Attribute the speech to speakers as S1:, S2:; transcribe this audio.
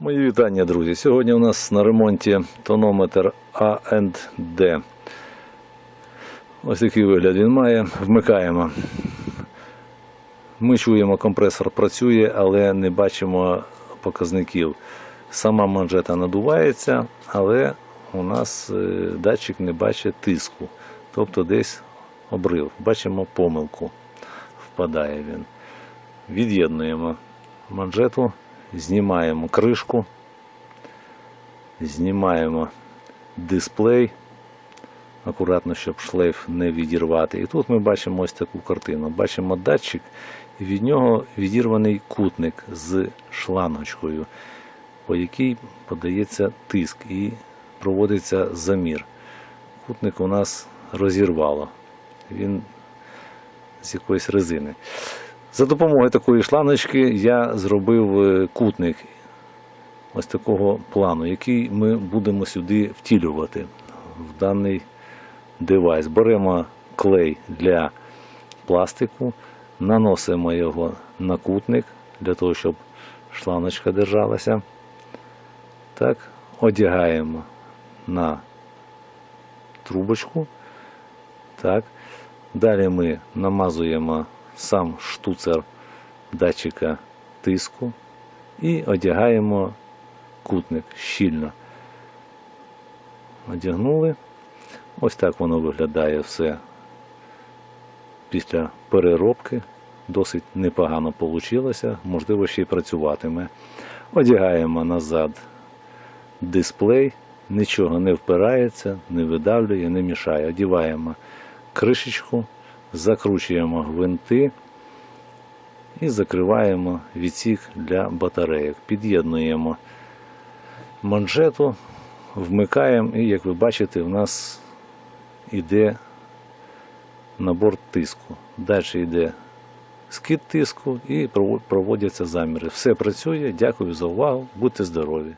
S1: Мої вітання, друзі. Сьогодні у нас на ремонті тонометр A&D. Ось такий вигляд він має. Вмикаємо. Ми чуємо, компресор працює, але не бачимо показників. Сама манжета надувається, але у нас е, датчик не бачить тиску. Тобто десь обрив. Бачимо помилку. Впадає він. Від'єднуємо манжету, знімаємо кришку, знімаємо дисплей, акуратно, щоб шлейф не відірвати. І тут ми бачимо ось таку картину. Бачимо датчик, і від нього відірваний кутник з шлангочкою, по якій подається тиск і проводиться замір. Кутник у нас розірвало. Він з якоїсь резини. За допомогою такої шланочки я зробив е, кутник ось такого плану, який ми будемо сюди втілювати в даний девайс. Беремо клей для пластику, наносимо його на кутник для того, щоб шланочка держалася. Так, одягаємо на трубочку. Так. Далі ми намазуємо сам штуцер датчика тиску і одягаємо кутник щільно. Одягнули. Ось так воно виглядає все після переробки. Досить непогано вийшло, можливо, ще й працюватиме. Одягаємо назад дисплей, нічого не впирається, не видавлює, не мішає. Одіваємо кришечку, закручуємо гвинти і закриваємо відсік для батарейок. Під'єднуємо манжету, вмикаємо і, як ви бачите, в нас йде набор тиску. Далі йде скид тиску і проводяться заміри. Все працює. Дякую за увагу. Будьте здорові!